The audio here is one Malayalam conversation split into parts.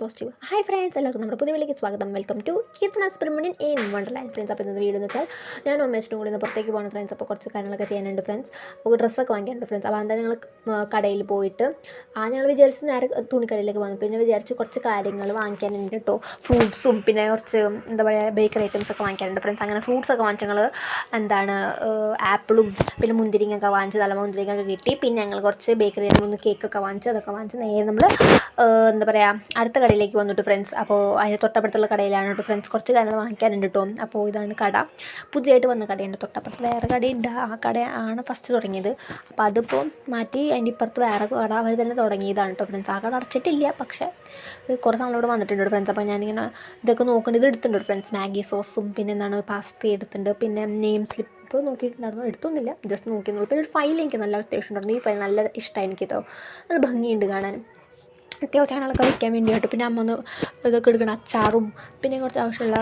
പോസിറ്റീവ്. ഹായ് ഫ്രണ്ട്സ് എല്ലാവർക്കും നമ്മുടെ പുതിയ വിലയ്ക്ക് സ്വാഗതം. Welcome to Keerthana Subramanian in wonderland friends അപ്പോൾ ഇന്നത്തെ വീഡിയോ എന്ന് വെച്ചാൽ ഞാൻ അമ്മേച്ചനും കൂടി ഇന്ന് പുറത്തേക്ക് പോകുന്ന ഫ്രണ്ട്സ് അപ്പോൾ കുറച്ച് കാര്യങ്ങളൊക്കെ ചെയ്യാനുണ്ട് ഫ്രണ്ട്സ് അപ്പോൾ ഡ്രസ്സൊക്കെ വാങ്ങിക്കാനുണ്ട് ഫ്രണ്ട്സ് അപ്പോൾ എന്താ ഞങ്ങൾ കടയിൽ പോയിട്ട് ആ ഞങ്ങൾ വിചാരിച്ച് നേരെ തുണിക്കടയിലേക്ക് വന്നു. പിന്നെ വിചാരിച്ച് കുറച്ച് കാര്യങ്ങൾ വാങ്ങിക്കാനുണ്ട് കേട്ടോ ഫ്രൂട്ട്സും പിന്നെ കുറച്ച് എന്താ പറയുക ബേക്കറി ഐറ്റംസ് ഒക്കെ വാങ്ങിക്കാനുണ്ട് ഫ്രണ്ട്സ് അങ്ങനെ ഫ്രൂട്ട്സ് ഒക്കെ വാങ്ങിച്ച് ഞങ്ങൾ എന്താണ് ആപ്പിളും പിന്നെ മുന്തിരിങ്ങൊക്കെ വാങ്ങിച്ച് നല്ല മുന്തിരിങ്ങൊക്കെ കിട്ടി. പിന്നെ ഞങ്ങൾ കുറച്ച് ബേക്കറി മൂന്ന് കേക്കൊക്കെ വാങ്ങിച്ചു അതൊക്കെ വാങ്ങിച്ച് നേരെ നമ്മൾ എന്താ പറയുക അടുത്ത കടയിലേക്ക് വന്നിട്ട് ഫ്രണ്ട്സ് അപ്പോൾ അതിന്റെ തൊട്ടപ്പുറത്തുള്ള കടയിലാണ് കേട്ടോ ഫ്രണ്ട്സ് കുറച്ച് കാര്യങ്ങൾ വാങ്ങിക്കാനുണ്ട് കേട്ടോ അപ്പോൾ ഇതാണ് കട. പുതിയതായിട്ട് വന്ന കടയുണ്ട് തൊട്ടപ്പുറത്ത്. വേറെ കടയുണ്ട്. ആ കട ആണ് ഫസ്റ്റ് തുടങ്ങിയത്. അപ്പോൾ അതിപ്പോൾ മാറ്റി അതിന്റെ ഇപ്പുറത്ത് വേറെ കട അവർ തന്നെ തുടങ്ങിയതാണ് കേട്ടോ ഫ്രണ്ട്സ് ആ കട അടച്ചിട്ടില്ല. പക്ഷേ കുറച്ച് നാളിവിടെ വന്നിട്ടുണ്ട് ഫ്രണ്ട്സ് അപ്പോൾ ഞാനിങ്ങനെ ഇതൊക്കെ നോക്കേണ്ടത് ഇത് എടുത്തിട്ടുണ്ട് ഫ്രണ്ട്സ് മാഗി സോസും പിന്നെ എന്താണ് പാസ്ത എടുത്തിട്ടുണ്ട്. പിന്നെ നെയിം സ്ലിപ്പ് ഇപ്പോൾ നോക്കിയിട്ടുണ്ടായിരുന്നു. എടുത്തൊന്നുമില്ല. ജസ്റ്റ് നോക്കിയെന്നുള്ളൂ പിന്നെ ഒരു ഫയൽ എനിക്ക് നല്ല അത്യാവശ്യം ഉണ്ടായിരുന്നു. ഈ ഫയൽ നല്ല ഇഷ്ടമായി എനിക്കിതോ. നല്ല ഭംഗിയുണ്ട് കാണാൻ. അത്യാവശ്യം സാധനങ്ങളൊക്കെ വയ്ക്കാൻ വേണ്ടിയിട്ട് പിന്നെ അമ്മ ഒന്ന് ഇതൊക്കെ എടുക്കണം അച്ചാറും പിന്നെ കുറച്ച് ആവശ്യമുള്ള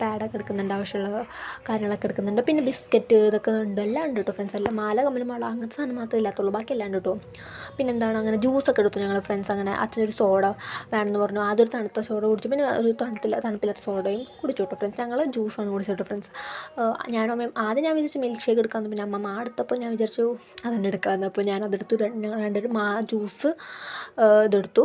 പാഡൊക്കെ എടുക്കുന്നുണ്ട് ആവശ്യമുള്ള കാര്യങ്ങളൊക്കെ എടുക്കുന്നുണ്ട്. പിന്നെ ബിസ്ക്കറ്റ് ഇതൊക്കെ ഉണ്ട് എല്ലാം ഉണ്ട് കേട്ടോ ഫ്രണ്ട്സ് എല്ലാം മാല കമ്മൽ മാള അങ്ങനത്തെ സാധനം മാത്രമേ ഇല്ലാത്തുള്ളൂ ബാക്കി എല്ലാം ഉണ്ട് കേട്ടോ പിന്നെ എന്താണ് അങ്ങനെ ജ്യൂസൊക്കെ എടുത്തു ഞങ്ങൾ ഫ്രണ്ട്സ് അങ്ങനെ അച്ഛനൊരു സോഡ വേണമെന്ന് പറഞ്ഞു. ആദ്യം ഒരു തണുത്ത സോഡ കുടിച്ചു. പിന്നെ ഒരു തണുത്തില്ല തണുപ്പില്ലാത്ത സോഡയും കുടിച്ചു കേട്ടോ ഫ്രണ്ട്സ് ഞങ്ങൾ ജ്യൂസാണ് കുടിച്ചത് കേട്ടോ ഫ്രണ്ട്സ് ഞാനും അമ്മയും ആദ്യം ഞാൻ വിചാരിച്ചു മിൽക്ക് ഷേക്ക് എടുക്കാമെന്ന് പിന്നെ അമ്മ അടുത്തപ്പോൾ ഞാൻ വിചാരിച്ചു അതന്നെ എടുക്കാമെന്ന്. അപ്പോൾ ഞാൻ രണ്ട് രണ്ടൊരു മാ ജ്യൂസ് ഇതെടുത്തു.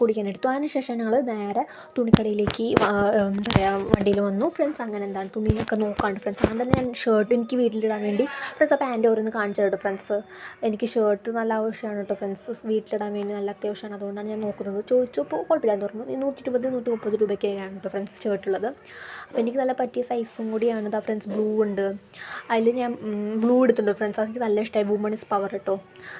കുടിക്കാനെടുത്തു എടുത്തു. അതിനുശേഷം ഞങ്ങൾ നേരെ തുണിക്കടയിലേക്ക് എന്താ പറയുക വണ്ടിയിൽ വന്നു. ഫ്രണ്ട്സ് അങ്ങനെ എന്താണ്? തുണിയൊക്കെ നോക്കാണ്ട് ഫ്രണ്ട്സ്. അങ്ങനെ തന്നെ ഞാൻ ഷർട്ട് എനിക്ക് വീട്ടിലിടാൻ വേണ്ടി ഫ്രണ്ട്സ് ആ പാന്റ് ഓരോന്ന് കാണിച്ചു കേട്ടോ ഫ്രണ്ട്സ്. എനിക്ക് ഷർട്ട് നല്ല ആവശ്യമാണ് കേട്ടോ ഫ്രണ്ട്സ്. വീട്ടിലിടാൻ വേണ്ടി നല്ല അത്യാവശ്യമാണ്. അതുകൊണ്ടാണ് ഞാൻ നോക്കുന്നത്. ചോദിച്ചപ്പോൾ കുഴപ്പമില്ലാന്ന് പറഞ്ഞു. നൂറ്റി ഇരുപത് നൂറ്റി മുപ്പത് രൂപയ്ക്കാണ് കേട്ടോ ഫ്രണ്ട്സ് ഷർട്ടുള്ളത് അപ്പോൾ എനിക്ക് നല്ല പറ്റിയ സൈസും കൂടിയാണ്. ഇതാ ഫ്രണ്ട്സ് ബ്ലൂ ഉണ്ട്. അതിൽ ഞാൻ ബ്ലൂ എടുത്തിട്ടുണ്ട് ഫ്രണ്ട്സ്. അതെനിക്ക് നല്ല ഇഷ്ടമായി വുമൺ ഇസ് പവർ കേട്ടോ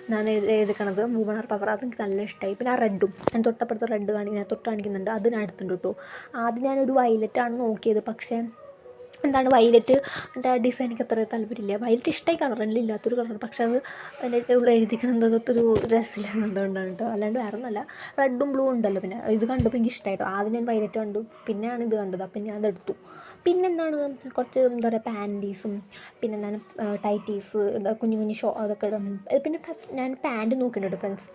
എന്നാണ് എഴുതിക്കണത്. വുമൺ ആർ പവർ അതെനിക്ക് നല്ല ഇഷ്ടമായി പിന്നെ ആ റെഡും ഞാൻ തൊട്ടപ്പുറത്ത് റെഡ് കാണിക്കുന്നത് തൊട്ട് കാണിക്കുന്നുണ്ട്. അത് ഞാൻ കേട്ടോ. ആദ്യം ഞാനൊരു വയലറ്റാണ് നോക്കിയത്. പക്ഷേ എന്താണ് വയലറ്റ് എന്റെ ഡിസൈൻ എനിക്ക് അത്ര താല്പര്യമില്ല. വയലറ്റ് ഇഷ്ടമായി കളറില്ല ഇല്ലാത്തൊരു കളർ പക്ഷേ അത് അതിന്റെ ഉള്ളിൽ എഴുതിക്കണം രസമില്ലാന്ന് രസമില്ലാന്നതുകൊണ്ടാണ് കേട്ടോ അല്ലാണ്ട് വേറെ ഒന്നുമല്ല. റെഡും ബ്ലൂ ഉണ്ടല്ലോ പിന്നെ. ഇത് കണ്ടപ്പോൾ എനിക്ക് ഇഷ്ടമായിട്ടോ? ആദ്യം ഞാൻ വയലറ്റ് കണ്ടു. പിന്നെയാണ് ഇത് കണ്ടത്. അപ്പം ഞാൻ അതെടുത്തു പിന്നെ എന്താണ് കുറച്ച് എന്താ പറയുക പാന്റീസും പിന്നെ എന്താണ് ടൈറ്റീസ് കുഞ്ഞു കുഞ്ഞു ഷോ അതൊക്കെ പിന്നെ ഫസ്റ്റ് ഞാൻ പാന്റ് നോക്കിയിട്ടുണ്ട് ഫ്രണ്ട്സ്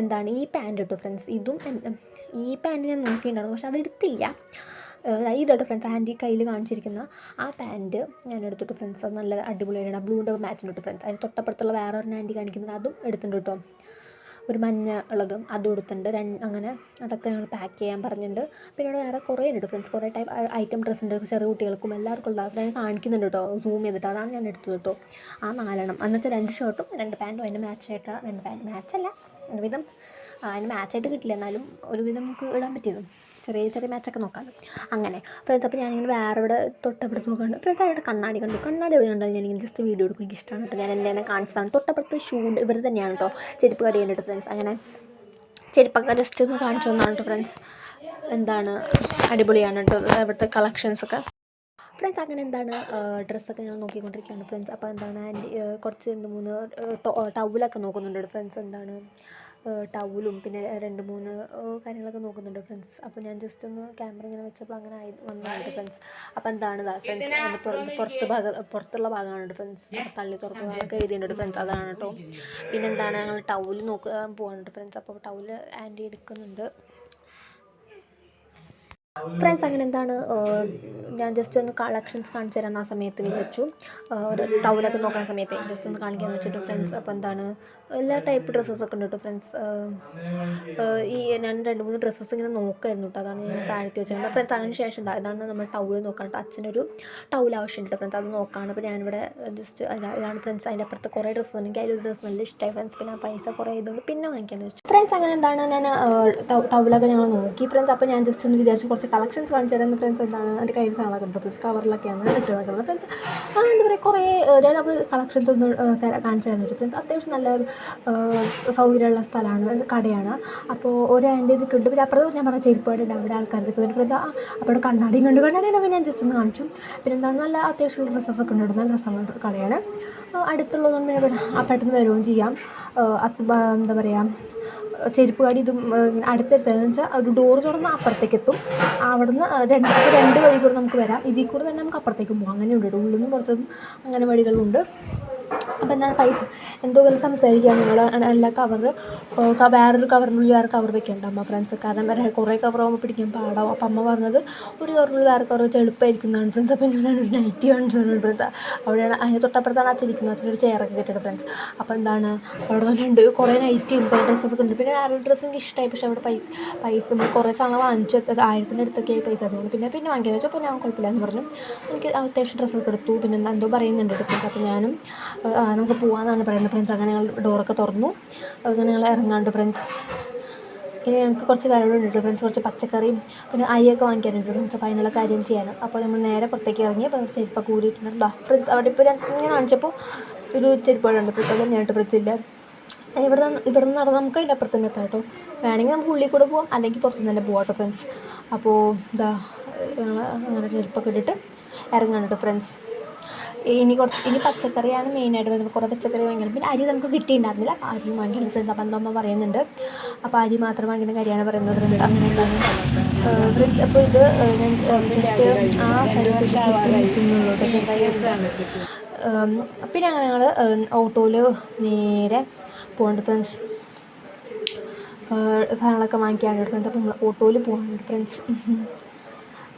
എന്താണ് ഈ പാന്റ് കേട്ടോ ഫ്രണ്ട്സ് ഇതും ഈ പാന്റ് ഞാൻ നോക്കിയിട്ടുണ്ടായിരുന്നു. പക്ഷെ അതെടുത്തില്ല ഇതോട്ട് ഫ്രണ്ട്സ് ആന്റി കയ്യിൽ കാണിച്ചിരിക്കുന്ന ആ പാന്റ് ഞാൻ എടുത്തിട്ട് ഫ്രണ്ട്സ് അത് നല്ല അടിപൊളിയാണ് ബ്ലൂന്റെ മാച്ചിന് ഇട്ടു ഫ്രണ്ട്സ് അതിന് തൊട്ടപ്പുറത്തുള്ള വേറെ ഒരു ആന്റി കാണിക്കുന്നത് അതും എടുത്തിട്ടുണ്ട് കേട്ടോ ഒരു മഞ്ഞ ഉള്ളതും അതും എടുത്തിട്ടുണ്ട്. രണ്ട് അങ്ങനെ അതൊക്കെ ഞങ്ങൾ പാക്ക് ചെയ്യാൻ പറഞ്ഞിട്ടുണ്ട്. പിന്നെ ഇവിടെ വേറെ കുറേ ഉണ്ട് ഫ്രണ്ട്സ് കുറേ ടൈപ്പ് ഐറ്റം ഡ്രസ്സ് ഉണ്ട് ചെറിയ കുട്ടികൾക്കും എല്ലാവർക്കും ഉള്ള അവിടെ കാണിക്കുന്നുണ്ട് കേട്ടോ സൂം ചെയ്തിട്ട് അതാണ് ഞാൻ എടുത്തത് കേട്ടോ ആ നാലെണ്ണം. എന്ന് വെച്ചാൽ രണ്ട് ഷർട്ടും രണ്ട് പാന്റും അതിന്റെ മാച്ചായിട്ട് രണ്ട് പാന്റ് മാച്ചല്ല ഒരുവിധം അതിന് മാച്ചായിട്ട് കിട്ടില്ല. എന്നാലും ഒരുവിധം നമുക്ക് ഇടാൻ പറ്റിയത്. ചെറിയ ചെറിയ മാച്ചൊക്കെ നോക്കാം. അങ്ങനെ. ഫ്രണ്ട്സ് അപ്പോൾ ഞാനിങ്ങനെ വേറെ ഇവിടെ തൊട്ടപ്പുറത്ത് നോക്കുകയാണ് ഫ്രണ്ട്സ് അവിടെ കണ്ണാടി കണ്ടു. കണ്ണാടി എവിടെ ഞാൻ ഞാനിങ്ങനെ ജസ്റ്റ് വീഡിയോ എടുക്കും. എനിക്ക് ഇഷ്ടമാണ് കേട്ടോ. ഞാൻ തന്നെ. കാണിച്ചതാണ് തൊട്ടപ്പുറത്ത് ഷൂ ഇവർ തന്നെയാണ് കേട്ടോ. ചെരുപ്പ് കടി കേട്ടോ ഫ്രണ്ട്സ് അങ്ങനെ ചെരുപ്പൊക്കെ ജസ്റ്റ് ഒന്ന് കാണിച്ചു തന്നാണ് കേട്ടോ ഫ്രണ്ട്സ് എന്താണ്? അടിപൊളിയാണ് കേട്ടോ. ഇവിടുത്തെ കളക്ഷൻസൊക്കെ ഫ്രണ്ട്സ് അങ്ങനെ എന്താണ്? ഡ്രസ്സൊക്കെ ഞാൻ നോക്കിക്കൊണ്ടിരിക്കുകയാണ് ഫ്രണ്ട്സ് അപ്പോൾ എന്താണ്? കുറച്ച് രണ്ട് മൂന്ന് ടവലൊക്കെ നോക്കുന്നുണ്ട് ഫ്രണ്ട്സ് എന്താണ്? ടവലും പിന്നെ രണ്ട് മൂന്ന് കാര്യങ്ങളൊക്കെ നോക്കുന്നുണ്ട് ഫ്രണ്ട്സ് അപ്പോൾ ഞാൻ ജസ്റ്റ് ഒന്ന് ക്യാമറ ഇങ്ങനെ വെച്ചപ്പോൾ അങ്ങനെ ആയി വന്നതാണ് ഫ്രണ്ട്സ് അപ്പോൾ എന്താണ് ഫ്രണ്ട്സ് പുറത്ത് ഭാഗം പുറത്തുള്ള ഭാഗമാണ് ഫ്രണ്ട്സ് തള്ളി തുറക്കുന്നതൊക്കെ എഴുതിയിട്ടുണ്ട് ഫ്രണ്ട്സ് അതാണ് കേട്ടോ പിന്നെ എന്താണ് ഞങ്ങൾ ടൗൽ നോക്കാൻ പോകാനുണ്ട് ഫ്രണ്ട്സ് അപ്പോൾ ടൗൽ ആന്റി എടുക്കുന്നുണ്ട്. ഫ്രണ്ട്സ് അങ്ങനെ എന്താണ് ഞാൻ ജസ്റ്റ് ഒന്ന് കളക്ഷൻസ് കാണിച്ചു തരാൻ ആ സമയത്ത് വിചാരിച്ചു. ഒരു ടൗലൊക്കെ നോക്കുന്ന സമയത്ത്. ജസ്റ്റ് ഒന്ന് കാണിക്കാമെന്ന് വെച്ചിട്ട് ഫ്രണ്ട്സ് അപ്പോൾ എന്താണ് എല്ലാ ടൈപ്പ് ഡ്രസ്സസ് ഒക്കെ ഉണ്ട് കേട്ടോ ഫ്രണ്ട്സ് ഈ ഞാൻ രണ്ട് മൂന്ന് ഡ്രസ്സസ് ഇങ്ങനെ നോക്കായിരുന്നു കേട്ടോ അതാണ് ഞാൻ താഴ്ത്തി വെച്ചിരുന്നത് ഫ്രണ്ട്സ് അതിന് ശേഷം എന്താ ഇതാണ് നമ്മൾ ടൗൽ നോക്കാൻ കേട്ടോ അച്ഛനൊരു ടൗൽ ആവശ്യമുണ്ട് ഫ്രണ്ട്സ് അത് നോക്കാണ്. അപ്പോൾ ഞാനിവിടെ ജസ്റ്റ് ഇതാണ് ഫ്രണ്ട്സ് അതിന്റെ അപ്പുറത്ത് കുറേ ഡ്രസ്സ് ഉണ്ടെങ്കിൽ അതിലൊരു ഡ്രസ്സ് നല്ല ഇഷ്ടമായി ഫ്രണ്ട്സ് പിന്നെ പൈസ കുറേ ആയതുകൊണ്ട് പിന്നെ വാങ്ങിക്കാമെന്ന് വെച്ചു. ഫ്രണ്ട്സ് അങ്ങനെ എന്താണ്? ഞാൻ ടൗലൊക്കെ ഞങ്ങൾ നോക്കി. ഫ്രണ്ട്സ് അപ്പോൾ ഞാൻ ജസ്റ്റ് ഒന്ന് വിചാരിച്ചു കുറച്ച് കളക്ഷൻസ് കാണിച്ചു തരുന്ന ഫ്രണ്ട്സ് എന്താണ്? എന്റെ കയ്യിൽ സാധനമൊക്കെ ഉണ്ട് ഫ്രണ്ട്സ് കവറിലൊക്കെയാണ് ഇട്ട് വെക്കുന്നത് ഫ്രണ്ട്സ് എന്താ പറയുക കുറേ ഞാനപ്പോൾ കളക്ഷൻസ് ഒന്ന് കാണിച്ചു തരാമെന്ന് വെച്ചു. ഫ്രണ്ട്സ് അത്യാവശ്യം നല്ല സൗകര്യമുള്ള സ്ഥലമാണ് കടയാണ്. അപ്പോൾ ഒരു ആന്റി ഇത് ഉണ്ട് പിന്നെ അപ്പുറത്ത് ഞാൻ പറഞ്ഞ ചെരുപ്പാടുണ്ട് അവിടെ ആൾക്കാർ നിൽക്കുന്നുണ്ട് അവിടെ കണ്ണാടിയും കണ്ടു കണ്ണാടിയാണ് പിന്നെ ഞാൻ ജസ്റ്റ് ഒന്ന് കാണിച്ചു. പിന്നെ എന്താണ് നല്ല അത്യാവശ്യം ഡ്രസ്സസ് ഒക്കെ ഉണ്ട്. നല്ല ഡ്രസ്സുള്ള കടയാണ്. അടുത്തുള്ളതൊന്നും പിന്നെ പെട്ടെന്ന് വരികയും ചെയ്യാം. എന്താ പറയുക ചെരുപ്പ് കടി ഇതും അടുത്തടുത്താന്ന് വെച്ചാൽ ഒരു ഡോർ തുറന്ന് അപ്പുറത്തേക്ക് എത്തും. അവിടുന്ന് രണ്ട് രണ്ട് വഴി കൂടെ നമുക്ക് വരാം. ഇതിൽ കൂടെ തന്നെ നമുക്ക് അപ്പുറത്തേക്ക് പോകാം അങ്ങനെയുണ്ട് കേട്ടോ. ഉള്ളിൽ നിന്നും പുറത്തുനിന്നും അങ്ങനെ വഴികളുണ്ട്. അപ്പോൾ എന്താണ് പൈസ? എന്തോ ഇങ്ങനെ സംസാരിക്കുക നിങ്ങൾ എല്ലാ കവർ വേറൊരു കവറിനുള്ളിൽ വേറെ കവർ വെക്കേണ്ട അമ്മ ഫ്രണ്ട്സ് കാരണം വേറെ കുറേ കവറാകുമ്പോൾ പിടിക്കാൻ പാടാവും. അപ്പം അമ്മ പറഞ്ഞത് ഒരു കവറിനുള്ളിൽ വേറെ കവർ വെച്ചാൽ എളുപ്പമായിരിക്കുന്നതാണ് ഫ്രണ്ട്സ് അപ്പോൾ ഞാനൊരു നൈറ്റി കാണിച്ചു തന്നു ഫ്രണ്ട്സ് അവിടെയാണ് അതിന് തൊട്ടപ്പുറത്താണ് അച്ഛനിരിക്കുന്നത്. അച്ഛനൊരു ചെയറൊക്കെ കിട്ടിയത് ഫ്രണ്ട്സ് അപ്പോൾ എന്താണ് അവിടെ രണ്ട് കുറേ നൈറ്റിയും കുറേ ഡ്രസ്സൊക്കെ ഉണ്ട്. പിന്നെ വേറൊരു ഡ്രസ്സ് എനിക്ക് ഇഷ്ടമായി പക്ഷേ അവിടെ പൈസ പൈസ നമ്മൾ കുറേ സാധനം വാങ്ങിച്ചു. ആയിരത്തിന്റെ അടുത്തൊക്കെ ആയി പൈസ അതുകൊണ്ട് പിന്നെ പിന്നെ വാങ്ങിക്കാൻ വെച്ചാൽ അപ്പോൾ ഞാൻ കുഴപ്പമില്ല എന്ന് പറഞ്ഞു. എനിക്ക് അത്യാവശ്യം ഡ്രസ്സൊക്കെ എടുത്തു. പിന്നെ എന്താ പറയുന്നുണ്ട് ഫ്രണ്ട്സ് അപ്പോൾ ഞാനും നമുക്ക് പോകാമെന്നാണ് പറയുന്നത്. ഫ്രണ്ട്സ് അങ്ങനെ ഞങ്ങൾ ഡോറൊക്കെ തുറന്നു. അങ്ങനെ ഞങ്ങൾ ഇറങ്ങാണ്ട് ഫ്രണ്ട്സ് ഇനി ഞങ്ങൾക്ക് കുറച്ച് കാര്യങ്ങളുണ്ട് ഫ്രണ്ട്സ് കുറച്ച് പച്ചക്കറിയും പിന്നെ അരിയൊക്കെ വാങ്ങിക്കാനുണ്ട് ഫ്രണ്ട്സ് അപ്പോൾ അതിനുള്ള കാര്യം ചെയ്യാനും അപ്പോൾ നമ്മൾ നേരെ പുറത്തേക്ക് ഇറങ്ങി അപ്പോൾ ചെരുപ്പ കൂടിയിട്ടുണ്ട് ഫ്രണ്ട്സ് അവിടെ ഇപ്പോൾ ഇങ്ങനെ കാണിച്ചപ്പോൾ ഒരു ചെരുപ്പുകളുണ്ട് ഫ്രണ്ട്സ് അത് തന്നെയായിട്ട് ഫ്രണ്ട്സ് ഇല്ല. ഇവിടെ നിന്ന് ഇവിടെ നിന്ന് നടന്ന് നമുക്ക് അതിന്റെ അപ്പുറത്ത് തന്നെ എത്താം കേട്ടോ വേണമെങ്കിൽ നമുക്ക് ഉള്ളിൽ കൂടെ പോകാം അല്ലെങ്കിൽ പുറത്തുനിന്ന് തന്നെ പോകാം കേട്ടോ ഫ്രണ്ട്സ് അപ്പോൾ ഇതാ ഞങ്ങൾ അങ്ങനെ ചെരുപ്പൊക്കെ ഇട്ടിട്ട് ഇറങ്ങാൻ കേട്ടോ ഫ്രണ്ട്സ് ഇനി കുറച്ച് ഇനി പച്ചക്കറിയാണ് മെയിനായിട്ട് വരുന്നത്. കുറേ പച്ചക്കറി വാങ്ങിക്കണം. പിന്നെ അരി നമുക്ക് കിട്ടിയിട്ടുണ്ടായിരുന്നില്ല. അരി വാങ്ങിക്കണം ഫ്രണ്ട്സ് അപ്പം പറയുന്നുണ്ട്. അപ്പോൾ അരി മാത്രം വാങ്ങിക്കുന്ന കാര്യമാണ് പറയുന്നത് ഫ്രണ്ട്സ് അങ്ങനെ ഫ്രണ്ട്സ് അപ്പോൾ ഇത് ഞാൻ ജസ്റ്റ് ആ സൈഡിലേക്ക് പിന്നെ അങ്ങനെ ഞങ്ങൾ ഓട്ടോയിൽ നേരെ പോകേണ്ട ഫ്രണ്ട്സ് സാധനങ്ങളൊക്കെ വാങ്ങിക്കാനുണ്ട് ഫ്രണ്ട്സ് അപ്പോൾ നമ്മൾ ഓട്ടോയിൽ പോകാനുള്ള ഫ്രണ്ട്സ്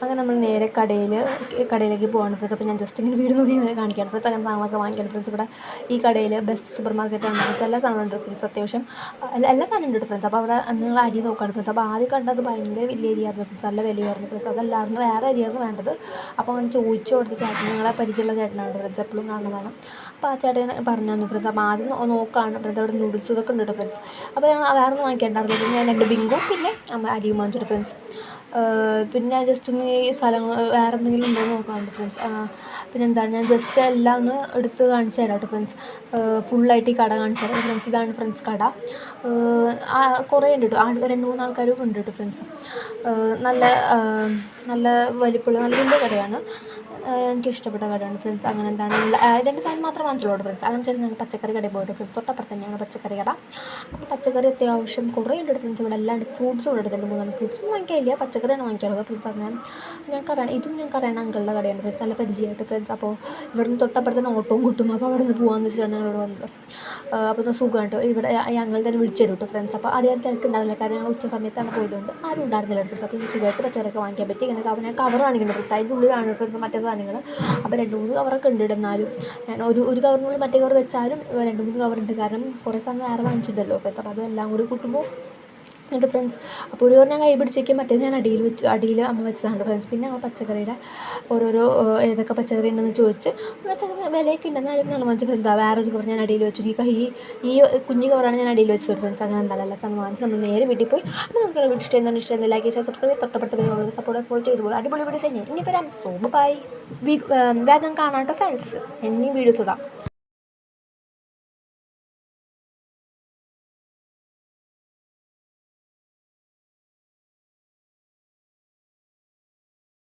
അങ്ങനെ നമ്മൾ നേരെ കടയിൽ കടയിലേക്ക് ഫ്രണ്ട്സ്. അപ്പോൾ ഞാൻ ജസ്റ്റ് ഇങ്ങനെ വീട് നോക്കി കാണിക്കാണ്. ഫ്രണ്ട്സ് അങ്ങനെ സാധനങ്ങളൊക്കെ വാങ്ങിക്കാൻ ഫ്രണ്ട്സ് ഇവിടെ ഈ കടയിൽ ബെസ്റ്റ് സൂപ്പർ മാർക്കറ്റാണ് ഫ്രണ്ട്സ് എല്ലാ സാധനവും ഉണ്ട് ഫ്രണ്ട്സ്. അത്യാവശ്യം എല്ലാ ഉണ്ട് ഫ്രണ്ട്സ്. അപ്പോൾ അവിടെ നിങ്ങൾ അരി നോക്കാണ് ഫ്രണ്ട്സ്. അപ്പോൾ ആദ്യം കണ്ടത് ഭയങ്കര വലിയ അരിയായിരുന്നു ഫ്രണ്ട്സ്. നല്ല വിലയായിരുന്നു ഫ്രണ്ട്സ്. അതല്ലായിരുന്നു വേറെ അരിയായിരുന്നു വേണ്ടത്. അപ്പോൾ അങ്ങനെ ചോദിച്ചു കൊടുത്ത ചേട്ടൻ നിങ്ങളെ പരിചയമുള്ള ചേട്ടനാണ് ഫ്രണ്ട്സ്. എപ്പോഴും കാണുന്നതാണ് അപ്പോൾ ആ ചേട്ടൻ പറഞ്ഞു തന്നു ഫ്രണ്ട്സ്. അപ്പോൾ ആദ്യം നോക്കുകയാണ് ഫ്രണ്ട്സ്. അവിടെ നൂഡിൽസ് ഇതൊക്കെ ഉണ്ട് ഫ്രണ്ട്സ്. അപ്പോൾ ഞങ്ങൾ വേറെ ഒന്നും വാങ്ങിക്കേണ്ടായിരുന്നു ഞാൻ രണ്ട് ബിങ്കോ പിന്നെ അരിയും വാങ്ങിച്ചിട്ട് ഫ്രണ്ട്സ്. പിന്നെ ഞാൻ ജസ്റ്റ് ഒന്ന് ഈ സ്ഥലങ്ങൾ വേറെ എന്തെങ്കിലും ഉണ്ടോ എന്ന് നോക്കാറുണ്ട് ഫ്രണ്ട്സ് പിന്നെ എന്താണ് ഞാൻ ജസ്റ്റ് എല്ലാം ഒന്ന് എടുത്ത് കാണിച്ചു തരാം കേട്ടോ ഫ്രണ്ട്സ് ഫുള്ളായിട്ട് ഈ കട കാണിച്ചു തരാം. ഫ്രണ്ട്സ് ഇതാണ് ഫ്രണ്ട്സ് കട. കുറേ ഉണ്ട് കേട്ടോ. രണ്ട് മൂന്ന് ആൾക്കാരും ഉണ്ട് കേട്ടോ ഫ്രണ്ട്സ് നല്ല നല്ല വലിപ്പമുള്ള നല്ല വലിയ കടയാണ്. എനിക്ക് ഇഷ്ടപ്പെട്ട കടയാണ് ഫ്രണ്ട്സ് അങ്ങനെ എന്താണ് രണ്ട് സാധനം മാത്രം വാങ്ങിച്ചുള്ളൂ ഫ്രണ്ട്സ് അങ്ങനെ വെച്ചാൽ ഞങ്ങൾ പച്ചക്കറി കടയിൽ പോയിട്ട് ഫ്രണ്ട്സ് തൊട്ടപ്പുറത്ത് തന്നെയാണ് പച്ചക്കറി കട. അപ്പോൾ പച്ചക്കറി അത്യാവശ്യം കുറേ ഉണ്ട് ഫ്രണ്ട്സ് ഇവിടെ എല്ലാം ഫ്രൂട്ട്സും ഇവിടെ രണ്ട് മൂന്നാൽ ഫ്രൂട്ട്സും വാങ്ങിക്കില്ല പച്ചക്കറിയാണ് വാങ്ങിക്കാറുള്ളത് ഫ്രണ്ട്സ് അങ്ങനെ ഞങ്ങൾക്ക് അറിയണം ഇതും ഞങ്ങൾക്ക് അറിയണം അങ്കളുടെ കടയാണ് ഫ്രണ്ട്സ് നല്ല പരിചയമായിട്ട് ഫ്രണ്ട്സ് അപ്പോൾ ഇവിടുന്ന് തൊട്ടപ്പുറത്ത് തന്നെ ഓട്ടവും കിട്ടും. അപ്പോൾ അവിടെ നിന്ന് പോകാമെന്ന് വെച്ചിട്ടാണ് ഇവിടെ വന്നത്. അപ്പോൾ സുഖമാണ് കേട്ടോ. ഇവിടെ ഞങ്ങൾ തന്നെ വിളിച്ചു തരും കേട്ടോ ഫ്രണ്ട്സ് അപ്പോൾ അറിയാൻ തിരക്കുണ്ടായിരുന്നില്ല കാര്യം ഞങ്ങൾ ഉച്ച സമയത്താണ് പോയതുകൊണ്ട് ആരും ഉണ്ടായിരുന്നില്ല അടുത്ത് അപ്പോൾ സുഖമായിട്ട് പച്ചക്കറിയൊക്കെ വാങ്ങിക്കാൻ പറ്റി. ഇങ്ങനെ ഞാൻ കവർ കാണിക്കുന്നുണ്ട് ഫ്രണ്ട്സ് അതിന്റെ ഉള്ളിലാണ് ഫ്രണ്ട്സ് മറ്റേ സാധനങ്ങൾ. അപ്പോൾ രണ്ട് മൂന്ന് കവറൊക്കെ ഉണ്ട് എന്നാലും ഞാൻ ഒരു ഒരു കവറിനുള്ളിൽ മറ്റേ കവർ വെച്ചാലും രണ്ട് മൂന്ന് കവർ ഉണ്ട്. കാരണം കുറേ സാധനം വേറെ വാങ്ങിച്ചിട്ടുണ്ടല്ലോ. ഫെറ്റർ അതും എല്ലാം കൂടി കൂട്ടുമ്പോൾ എന്റെ ഫ്രണ്ട്സ് അപ്പോൾ ഒരു ഞാൻ കൈ പിടിച്ചേക്കും മറ്റേ ഞാൻ അടിയിൽ വെച്ച് അടിയിൽ അമ്മ വെച്ചതാണ് ഫ്രണ്ട്സ് പിന്നെ ഞങ്ങൾ പച്ചക്കറിയുടെ ഓരോരോ ഏതൊക്കെ പച്ചക്കറി ഉണ്ടെന്ന് ചോദിച്ച് പച്ചക്കറി വിലയൊക്കെ ഉണ്ടെന്നാലും ഞങ്ങൾ വാങ്ങിച്ചപ്പോൾ എന്താ വേറെ ഒരു കവർ ഞാൻ അടിയിൽ വെച്ചു. ഈ കൈ ഈ കുഞ്ഞു കവറാണ് ഞാൻ അടിയിൽ വെച്ചത് ഫ്രണ്ട്സ് അങ്ങനെ എന്തായാലും എല്ലാ സമ്മാനിച്ച് നമ്മൾ നേരെ വീട്ടിൽ പോയി. അപ്പോൾ നമുക്ക് വീട്ടിൽ ഇഷ്ടം എന്താണ് ഇഷ്ടം ലൈക്ക് ചെയ്യാൻ സബ്സ്ക്രൈബ് തൊട്ടപ്പെട്ട പേരുള്ള സപ്പോർട്ട് ഫോളോ ചെയ്തു പോകും അടിപൊളി വീഡിയോസ് തന്നെ ഇനി വരാം സോ ബൈ വേഗം കാണാട്ടോ ഫ്രണ്ട്സ് എന്നീ വീഡിയോസ് ഇടാം.